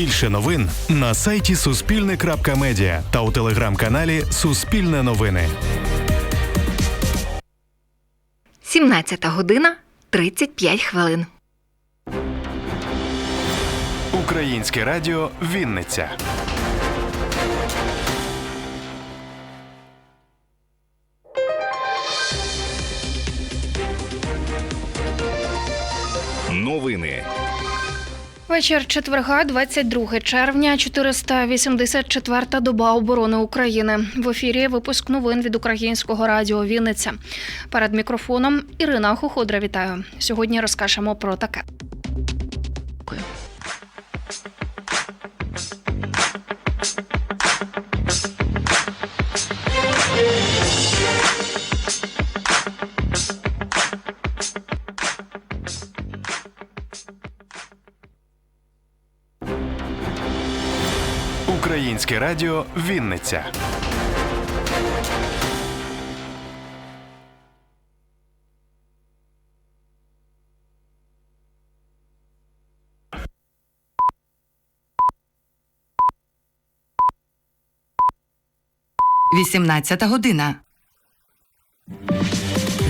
Більше новин на сайті Суспільне.Медіа та у телеграм-каналі Суспільне новини. 17 година 35 хвилин. Українське радіо Вінниця. Вечір четверга, 22 червня, 484-та доба оборони України. В ефірі випуск новин від українського радіо Вінниця. Перед мікрофоном Ірина Хоходра. Вітаю. Сьогодні розкажемо про таке. Українське радіо Вінниця. Вісімнадцята година.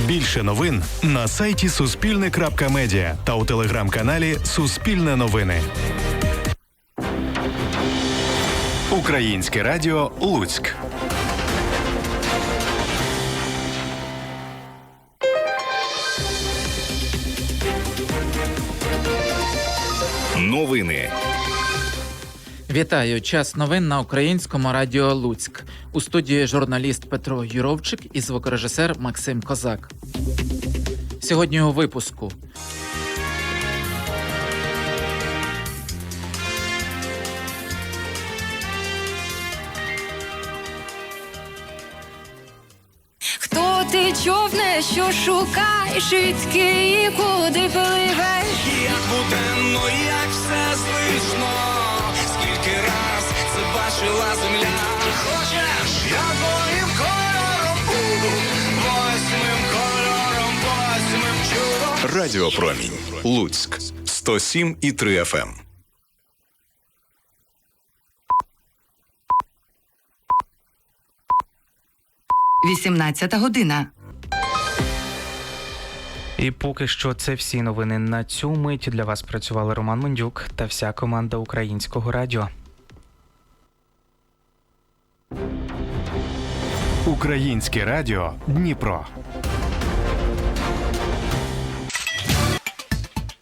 Більше новин на сайті Суспільне.Медіа та у телеграм-каналі Суспільне новини. Українське радіо Луцьк. новини Вітаю! Час новин на українському радіо Луцьк. У студії журналіст Петро Юровчик і звукорежисер Максим Козак. Сьогодні у випуску. Човне, що шукаєш, відки і куди пливеш? Як буденно, як все звично, скільки раз це бачила земля. Хочеш, я твоїм кольором буду, восьмим кольором, восьмим чудом. Радіопромінь Луцьк 107 і 3 FM. Вісімнадцята година. І поки що це всі новини на цю мить. Для вас працювали Роман Мендюк та вся команда українського радіо. Українське радіо Дніпро.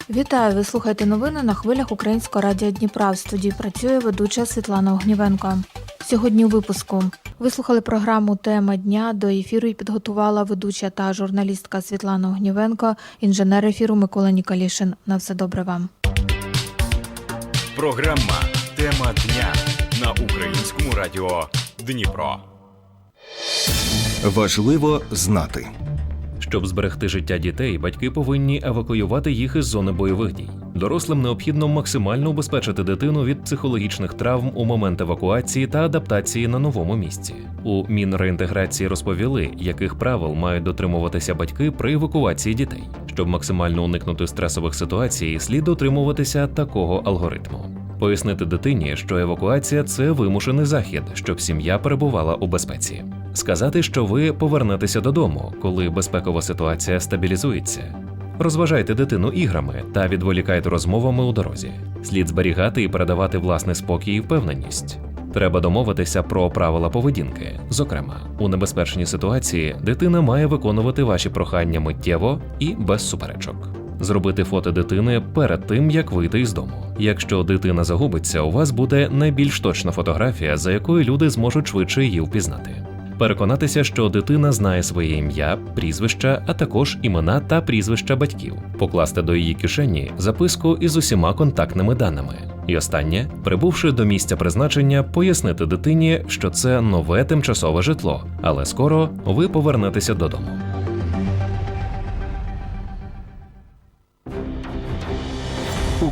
Вітаю! Ви слухаєте новини на хвилях Українського радіо Дніпра. В студії працює ведуча Світлана Огнівенко. Сьогодні у випуску ви слухали програму Тема дня. До ефіру і підготувала ведуча та журналістка Світлана Огнівенко, інженер ефіру Микола Нікалішин. На все добре вам. Програма Тема дня на українському радіо Дніпро. Важливо знати. Щоб зберегти життя дітей, батьки повинні евакуювати їх із зони бойових дій. Дорослим необхідно максимально убезпечити дитину від психологічних травм у момент евакуації та адаптації на новому місці. У Мінреінтеграції розповіли, яких правил мають дотримуватися батьки при евакуації дітей. Щоб максимально уникнути стресових ситуацій, слід дотримуватися такого алгоритму. Пояснити дитині, що евакуація це вимушений захід, щоб сім'я перебувала у безпеці. Сказати, що ви повернетеся додому, коли безпекова ситуація стабілізується. Розважайте дитину іграми та відволікайте розмовами у дорозі. Слід зберігати і передавати власний спокій і впевненість. Треба домовитися про правила поведінки. Зокрема, у небезпечній ситуації дитина має виконувати ваші прохання миттєво і без суперечок. Зробити фото дитини перед тим, як вийти із дому. Якщо дитина загубиться, у вас буде найбільш точна фотографія, за якою люди зможуть швидше її впізнати. Переконатися, що дитина знає своє ім'я, прізвища, а також імена та прізвища батьків, покласти до її кишені записку із усіма контактними даними. І останнє, прибувши до місця призначення, пояснити дитині, що це нове тимчасове житло, але скоро ви повернетеся додому.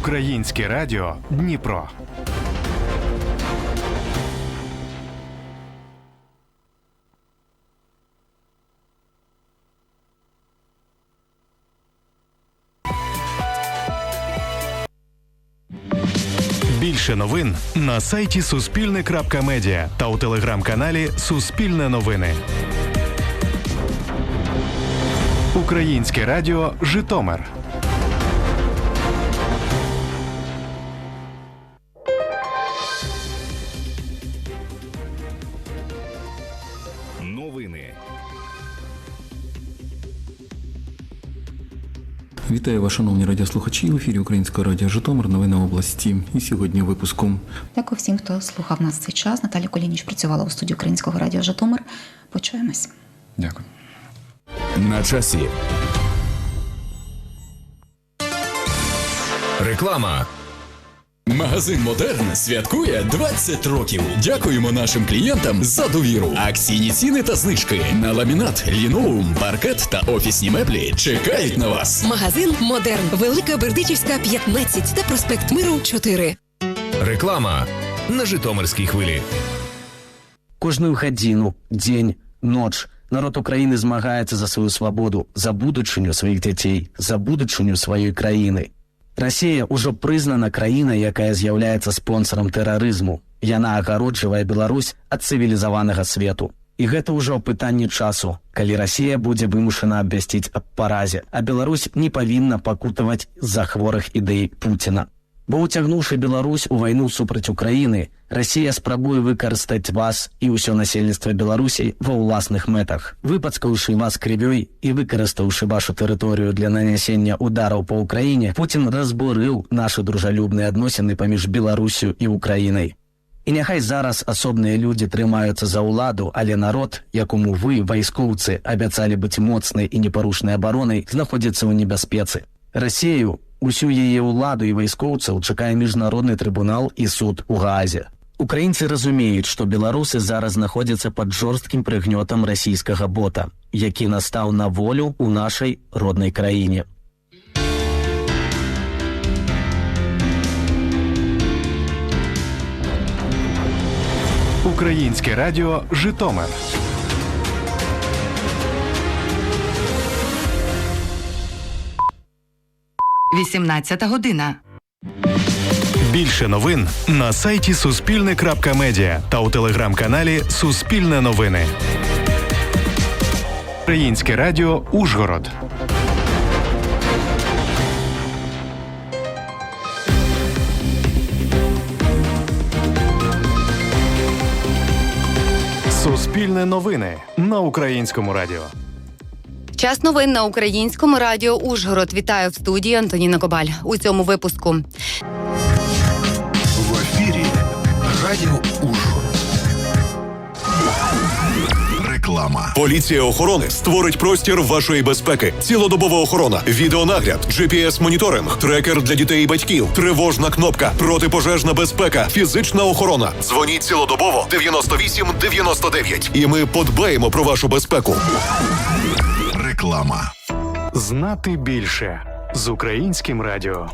Українське радіо Дніпро. Більше новин на сайті Суспільне.Медіа та у телеграм-каналі Суспільне новини. Українське радіо Житомир. Вітаю вас, шановні радіослухачі. В ефірі Українського радіо Житомир. Новини області. І сьогодні випуском Дякую всім, хто слухав нас цей час. Наталя Колініч працювала у студії Українського радіо Житомир. Почуємось. Дякую. На часі. Реклама. Магазин Модерн святкує 20 років. Дякуємо нашим клієнтам за довіру. Акційні ціни та знижки на ламінат, ліноум, паркет та офісні меблі чекають на вас. Магазин Модерн. Велика Бердичівська, 15 та проспект Миру 4. Реклама на Житомирській хвилі. Кожную гадзіну, дзень, ноч народ України змагаецца за сваю свабоду, за будучыню сваіх дзяцей, за будучыню сваёй краіны. Расія ўжо прызнана краінай, якая з'яўляецца спонсорам тэрарызму. Яна агароджвае Беларусь ад цывілізаванага свету. І гэта ўжо пытанне часу, калі Расія будзе вымушана абвясціць аб паразе, а Беларусь не павінна пакутаваць з-за хворых ідэй Пуціна. Бо уцягнуўшы Беларусь у вайну супраць Украіны, Расія спрабуе выкарыстаць вас і ўсё насельніцтва Беларусій ва ўласных мэтах. Выпацкаўшы вас крывёй і выкарыстаўшы вашу тэрыторыю для нанясення удараў па ўкраіне, Пуцін разбурыў нашы дружалюбныя адносіны паміж Беларусю і Украінай. І няхай зараз асобныя людзі трымаюцца за ўладу, але народ, якому вы, вайскоўцы, абяцалі быць моцнай і непарушнай абаронай, знаходзіцца ў небяспецы. Расею, усю яе ўладу і вайскоўцаў чакае міжнародны трыбунал і суд у Гаазе. Украінцы разумеюць, што беларусы зараз знаходзяцца пад жорсткім прыгнётам расійскага бота, які настаў на волю ў нашай роднай краіне. Українське радіо Житомир. – 18 година. Більше новин на сайті Суспільне.Медіа та у телеграм-каналі Суспільне новини. Українське радіо Ужгород. Суспільне новини на українському радіо. Час новин на українському радіо Ужгород. Вітаю в студії Антоніна Кобаль. У цьому випуску В ефірі Радіо Ужгород. Реклама. Поліція охорони створить простір вашої безпеки. Цілодобова охорона, відеонагляд, GPS-моніторинг, трекер для дітей і батьків, тривожна кнопка, протипожежна безпека, фізична охорона. Дзвоніть цілодобово 98 99 і ми подбаємо про вашу безпеку. Реклама. Знати більше з українським радіо.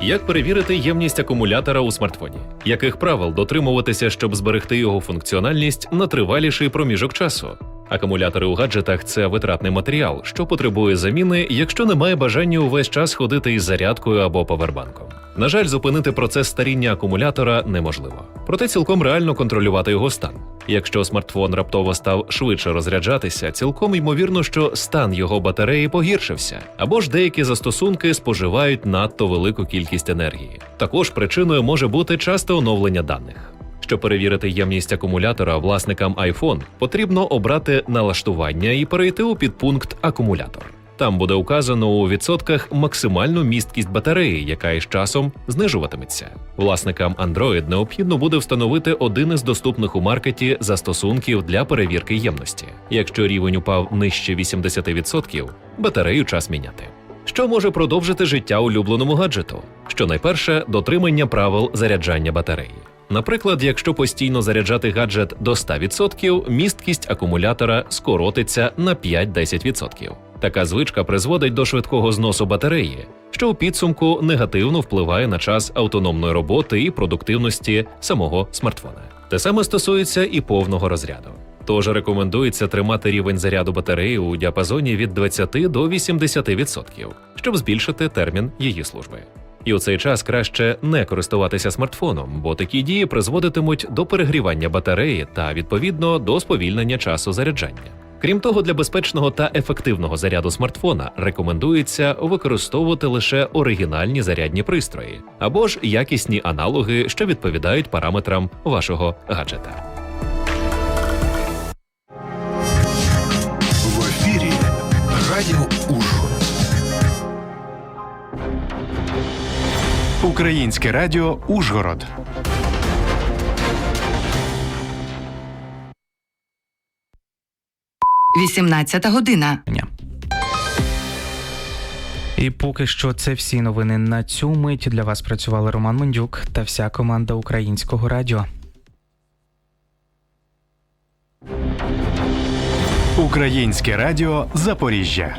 Як перевірити ємність акумулятора у смартфоні? Яких правил дотримуватися, щоб зберегти його функціональність на триваліший проміжок часу? Акумулятори у гаджетах це витратний матеріал, що потребує заміни, якщо немає бажання увесь час ходити із зарядкою або павербанком. На жаль, зупинити процес старіння акумулятора неможливо, проте цілком реально контролювати його стан. Якщо смартфон раптово став швидше розряджатися, цілком ймовірно, що стан його батареї погіршився, або ж деякі застосунки споживають надто велику кількість енергії. Також причиною може бути часте оновлення даних. Щоб перевірити ємність акумулятора власникам iPhone, потрібно обрати налаштування і перейти у підпункт Акумулятор. Там буде указано у відсотках максимальну місткість батареї, яка із часом знижуватиметься. Власникам Android необхідно буде встановити один із доступних у маркеті застосунків для перевірки ємності. Якщо рівень упав нижче 80%, батарею час міняти. Що може продовжити життя улюбленому гаджету? Щонайперше дотримання правил заряджання батареї. Наприклад, якщо постійно заряджати гаджет до 100%, місткість акумулятора скоротиться на 5-10%. Така звичка призводить до швидкого зносу батареї, що у підсумку негативно впливає на час автономної роботи і продуктивності самого смартфона. Те саме стосується і повного розряду. Тож рекомендується тримати рівень заряду батареї у діапазоні від 20 до 80%. щоб збільшити термін її служби. І у цей час краще не користуватися смартфоном, бо такі дії призводитимуть до перегрівання батареї та відповідно до сповільнення часу заряджання. Крім того, для безпечного та ефективного заряду смартфона рекомендується використовувати лише оригінальні зарядні пристрої або ж якісні аналоги, що відповідають параметрам вашого гаджета. Українське радіо Ужгород. Вісімнадцята година. І поки що це всі новини на цю мить. Для вас працювали Роман Мендюк та вся команда українського радіо. Українське радіо Запоріжжя.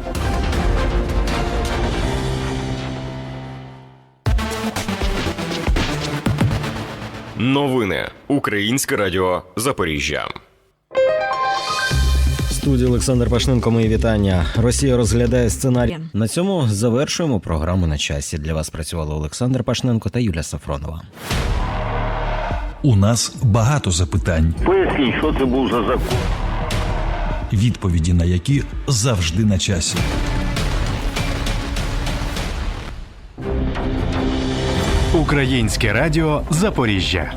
Новини Українське Радіо Запоріжжя. Студії Олександр Пашненко, мої вітання. Росія розглядає сценарій. На цьому завершуємо програму на часі. Для вас працювали Олександр Пашненко та Юлія Сафронова. У нас багато запитань, Поясніть, що це був за закон. відповіді на які завжди на часі. Українське радіо Запоріжжя.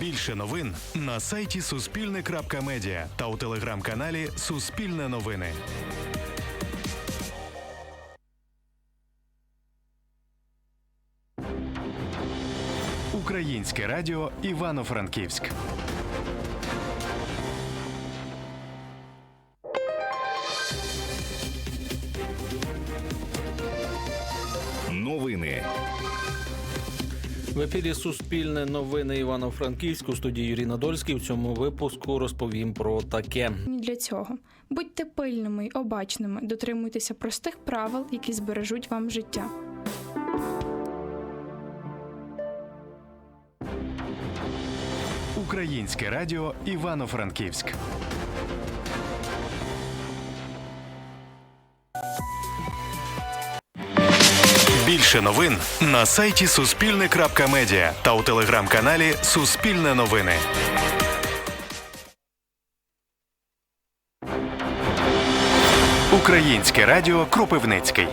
Більше новин на сайті Суспільне.Медіа та у телеграм-каналі Суспільне новини. Українське радіо Івано-Франківськ. Новини В ефірі Суспільне новини Івано-Франківську. Студії Юрій Надольський. В цьому випуску розповім про таке. Для цього будьте пильними й обачними, дотримуйтеся простих правил, які збережуть вам життя. Українське радіо Івано-Франківськ. Більше новин на сайті Суспільне.Медіа та у телеграм-каналі Суспільне новини. Українське радіо Кропивницький.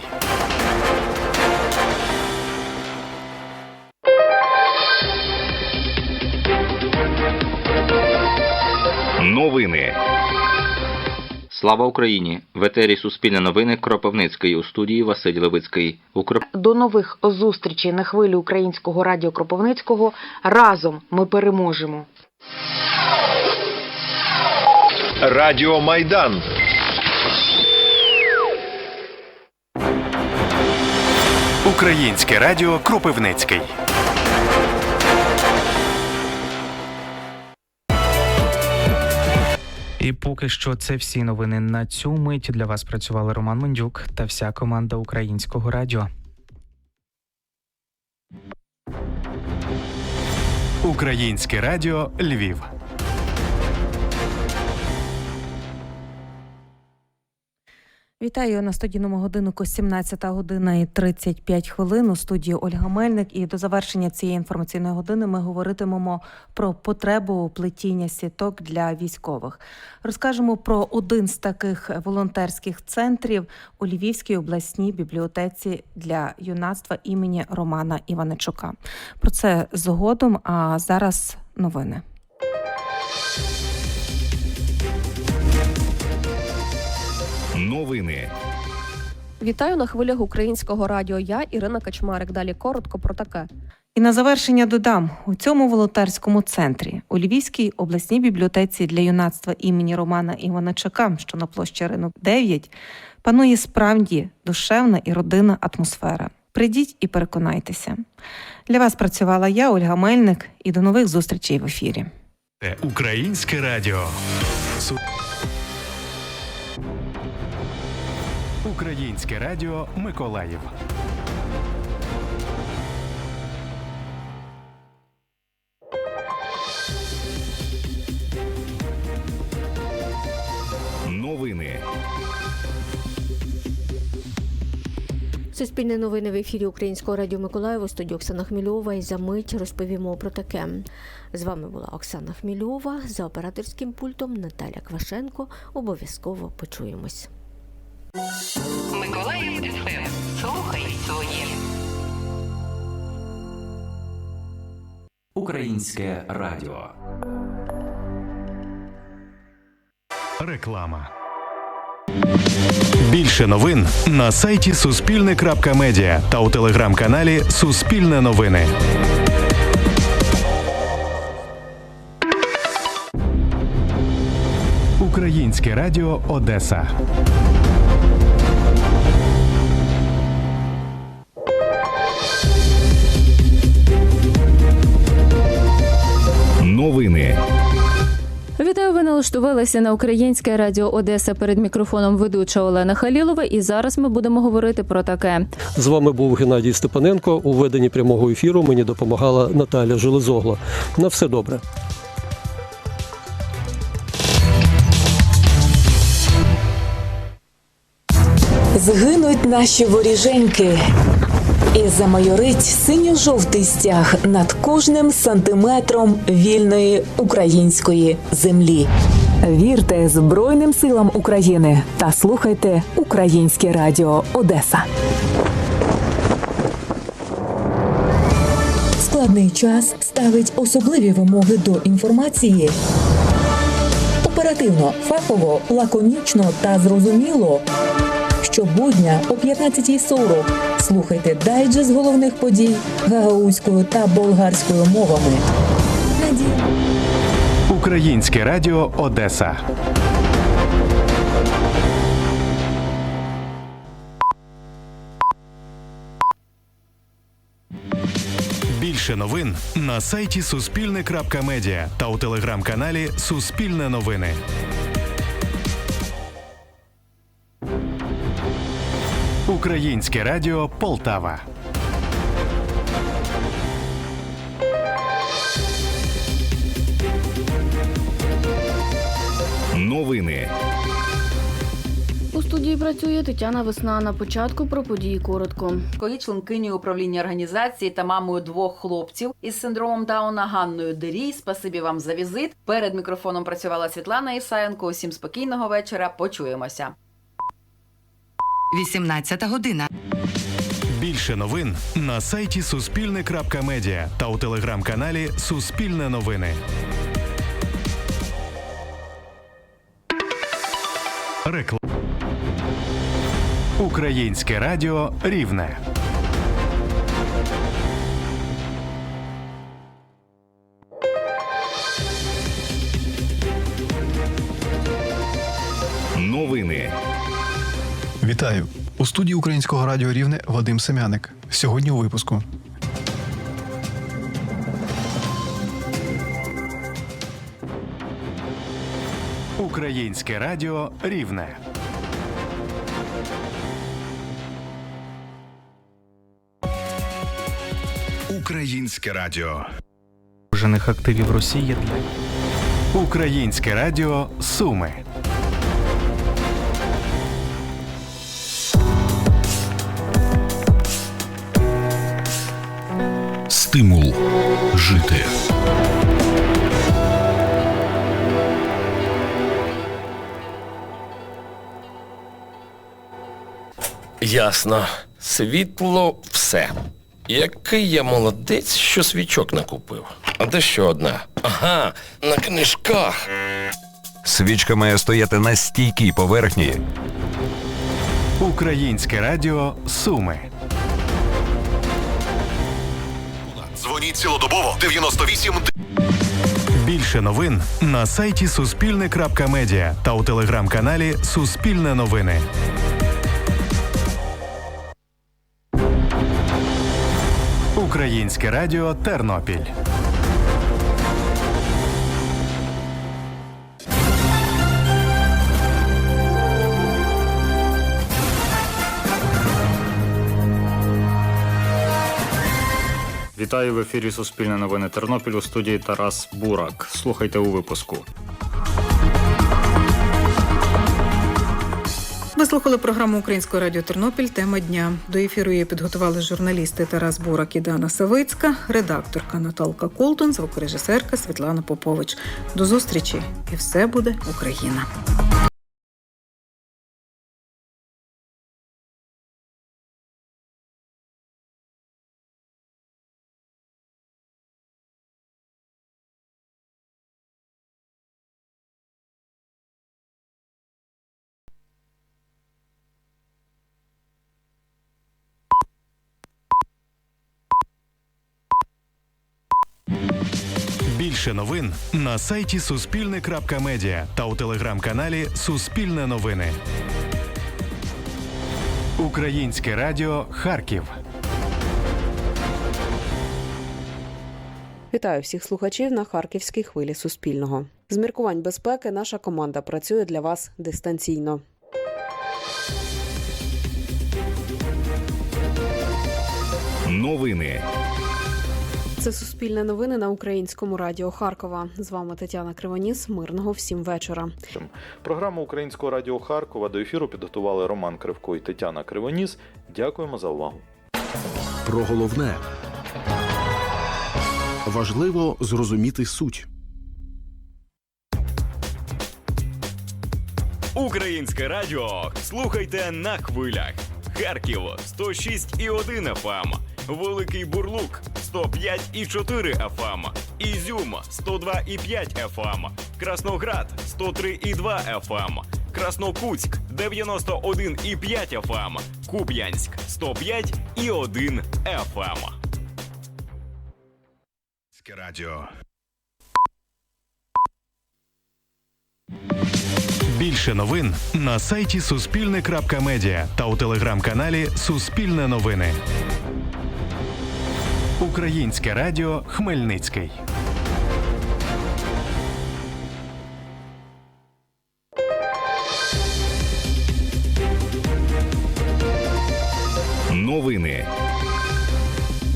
Новини Слава Україні! В етері Суспільне новини Кропивницький у студії Василь Левицький. У Кроп... До нових зустрічей на хвилі українського радіо Кропивницького. Разом ми переможемо. Радіо Майдан. Українське радіо Кропивницький. І поки що це всі новини на цю мить. Для вас працювали Роман Мендюк та вся команда українського радіо. Українське радіо Львів. Вітаю на студійному годиннику 17 година і 35 хвилин. У студії Ольга Мельник. І до завершення цієї інформаційної години ми говоритимемо про потребу плетіння сіток для військових. Розкажемо про один з таких волонтерських центрів у Львівській обласній бібліотеці для юнацтва імені Романа Іваничука. Про це згодом. А зараз новини. Новини Вітаю на хвилях українського радіо. Я Ірина Качмарик. Далі коротко про таке. І на завершення додам у цьому волонтерському центрі у Львівській обласній бібліотеці для юнацтва імені Романа Іваначака, що на площі ринок 9, панує справді душевна і родинна атмосфера. Прийдіть і переконайтеся. Для вас працювала я, Ольга Мельник, і до нових зустрічей в ефірі. Українське радіо. Українське радіо Миколаїв. Новини. Суспільне новини в ефірі Українського радіо Миколаєва студію Оксана Хмільова і за мить розповімо про таке. З вами була Оксана Хмільова за операторським пультом Наталя Квашенко. Обов'язково почуємось. Миколаїв ФМ. Слухай своє. Українське радіо. Реклама. Більше новин на сайті Суспільне.Медіа та у телеграм-каналі Суспільне новини. Українське радіо Одеса. Налаштувалися на українське радіо Одеса перед мікрофоном ведуча Олена Халілова. І зараз ми будемо говорити про таке. З вами був Геннадій Степаненко. У веденні прямого ефіру мені допомагала Наталя Железогла. На все добре. Згинуть наші воріженьки. І замайорить синьо-жовтий стяг над кожним сантиметром вільної української землі. Вірте Збройним силам України та слухайте Українське Радіо Одеса. Складний час ставить особливі вимоги до інформації. Оперативно, фахово, лаконічно та зрозуміло. Щобудня о 15.40 слухайте дайджест головних подій гагаузькою та болгарською мовами. Українське радіо Одеса. Більше новин на сайті Суспільне.Медіа та у телеграм-каналі Суспільне новини. Українське радіо Полтава. Новини. У студії працює Тетяна Весна. На початку про події коротко. Кої членкині управління організації та мамою двох хлопців із синдромом Дауна Ганною Дерій. Спасибі вам за візит. Перед мікрофоном працювала Світлана Ісаєнко. Усім спокійного вечора. Почуємося. 18 година. Більше новин на сайті Суспільне.Медіа та у телеграм-каналі Суспільне новини. Реклама. Українське радіо Рівне. Вітаю у студії Українського радіо Рівне Вадим Семяник. Сьогодні у випуску. Українське радіо Рівне. Українське радіо. Вжених активів Росії для Українське радіо Суми. Стимул жити. Ясно. Світло все. Який я молодець, що свічок накупив. А де ще одна? Ага, на книжках. Свічка має стояти на стійкій поверхні. Українське радіо Суми. Дзвоніть цілодобово 98 Більше новин на сайті Суспільне.Медіа та у телеграм-каналі Суспільне новини. Українське радіо Тернопіль. Вітаю в ефірі Суспільне новини Тернопіль у студії Тарас Бурак. Слухайте у випуску. Ви слухали програму Українського радіо Тернопіль Тема дня. До ефіру її підготували журналісти Тарас Бурак і Дана Савицька, редакторка Наталка Колтун, звукорежисерка Світлана Попович. До зустрічі! І все буде Україна! Більше новин на сайті Суспільне.Медіа та у телеграм-каналі Суспільне новини. Українське радіо Харків. Вітаю всіх слухачів на харківській хвилі Суспільного. З міркувань безпеки наша команда працює для вас дистанційно. Новини. Це Суспільне новини на українському радіо Харкова. З вами Тетяна Кривоніс. Мирного всім вечора. Програму Українського радіо Харкова до ефіру підготували Роман Кривко і Тетяна Кривоніс. Дякуємо за увагу. Про головне важливо зрозуміти суть. Українське радіо. Слухайте на хвилях. Харків 106 і 1 ФМ. Великий Бурлук 105 і 4 ФМ. Ізюм 102 і 5 ФМ. Красноград 103 і 2 ФМ. Краснокутськ 91 і 5 ФМ. Куп'янськ 105 і 1 ФМ. Радіо. Більше новин на сайті Суспільне.Медіа та у телеграм-каналі Суспільне новини. Українське радіо Хмельницький. Новини.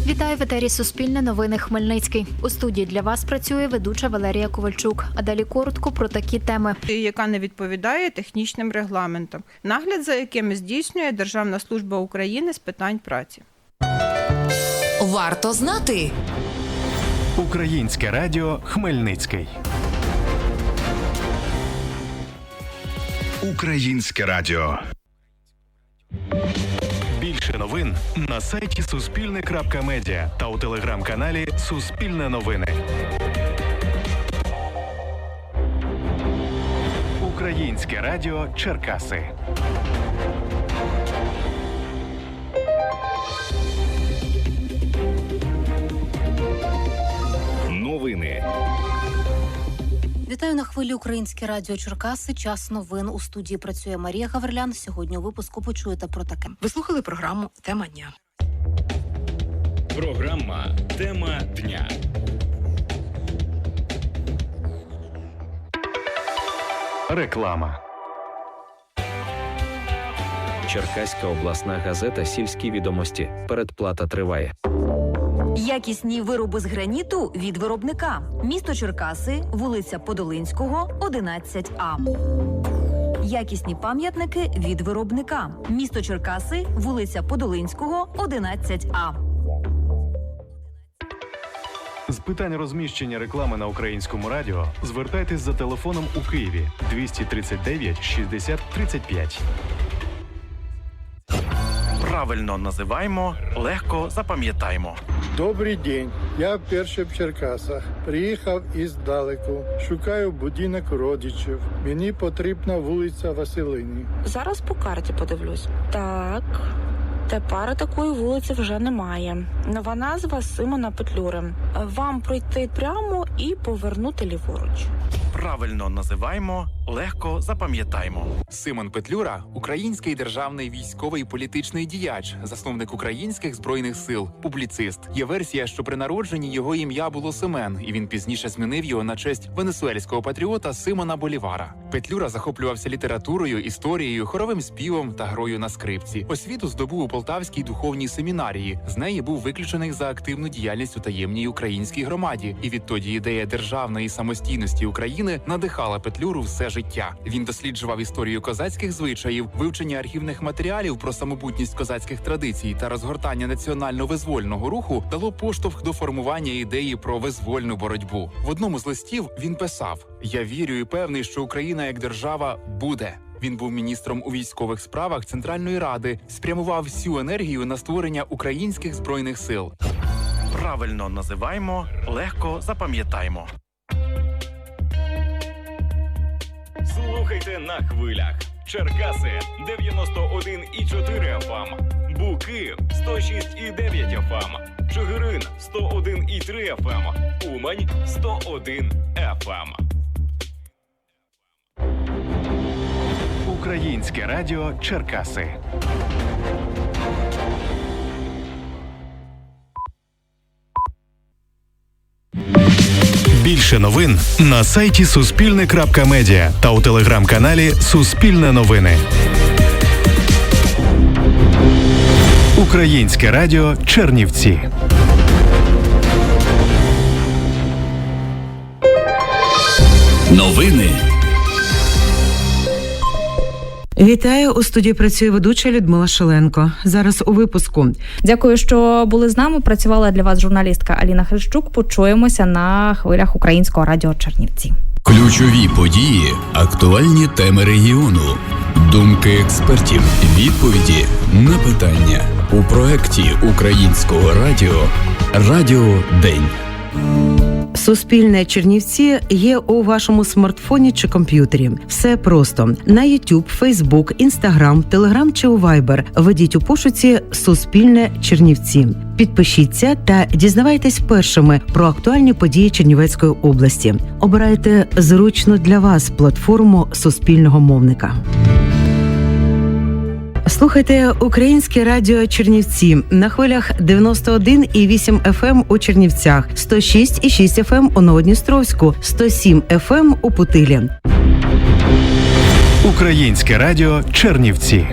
Вітаю в етері Суспільне новини Хмельницький. У студії для вас працює ведуча Валерія Ковальчук. А далі коротко про такі теми. яка не відповідає технічним регламентам, нагляд за якими здійснює Державна служба України з питань праці. Варто знати. Українське радіо Хмельницький. Українське радіо. Більше новин на сайті Суспільне.Медіа та у телеграм-каналі Суспільне новини. Українське радіо Черкаси. Вітаю на хвилі Українське радіо Черкаси. Час новин у студії працює Марія Гаврилян. Сьогодні у випуску почуєте про таке. Ви слухали програму Тема дня. Програма Тема дня. Реклама. Черкаська обласна газета Сільські відомості. Передплата триває. Якісні вироби з граніту від виробника. Місто Черкаси, вулиця Подолинського, 11А. Якісні пам'ятники від виробника. Місто Черкаси, вулиця Подолинського, 11А. З питань розміщення реклами на українському радіо звертайтесь за телефоном у Києві 239 60 35. Правильно називаємо, легко запам'ятаємо. Добрий день. Я перший в Черкасах. Приїхав іздалеку. Шукаю будинок родичів. Мені потрібна вулиця Василині. Зараз по карті подивлюсь. Так. Тепер такої вулиці вже немає. Нова назва Симона Петлюри. Вам пройти прямо і повернути ліворуч. Правильно називаємо, легко запам'ятаємо. Симон Петлюра український державний військовий і політичний діяч, засновник українських збройних сил, публіцист. Є версія, що при народженні його ім'я було Семен, і він пізніше змінив його на честь венесуельського патріота Симона Болівара. Петлюра захоплювався літературою, історією, хоровим співом та грою на скрипці. Освіту здобув у Полтавській духовній семінарії. З неї був виключений за активну діяльність у таємній українській громаді. І відтоді ідея державної самостійності України надихала Петлюру все життя. Він досліджував історію козацьких звичаїв, вивчення архівних матеріалів про самобутність козацьких традицій та розгортання національно-визвольного руху дало поштовх до формування ідеї про визвольну боротьбу. В одному з листів він писав: Я вірю і певний, що Україна як держава буде. Він був міністром у військових справах Центральної Ради, спрямував всю енергію на створення українських збройних сил. Правильно називаємо, легко запам'ятаємо. Слухайте на хвилях. Черкаси 91,4 FM. Буки 106,9 FM. Чигирин 101,3 FM. Умань 101 FM. Українське радіо Черкаси. Більше новин на сайті Суспільне.Медіа та у телеграм-каналі Суспільне новини. Українське радіо Чернівці. Новини Вітаю у студії. Працює ведуча Людмила Шеленко. Зараз у випуску. Дякую, що були з нами. Працювала для вас журналістка Аліна Хрищук. Почуємося на хвилях українського радіо Чернівці. ключові події, актуальні теми регіону, думки експертів, відповіді на питання у проєкті українського радіо Радіо День. Суспільне Чернівці є у вашому смартфоні чи комп'ютері. Все просто на YouTube, Facebook, Instagram, Telegram чи у Viber. Введіть у пошуці Суспільне Чернівці. Підпишіться та дізнавайтесь першими про актуальні події Чернівецької області. Обирайте зручну для вас платформу суспільного мовника. Слухайте українське радіо Чернівці на хвилях 91,8 FM ем у Чернівцях, 106,6 FM ем у Новодністровську, 107 FM ем у Путилі. Українське радіо Чернівці.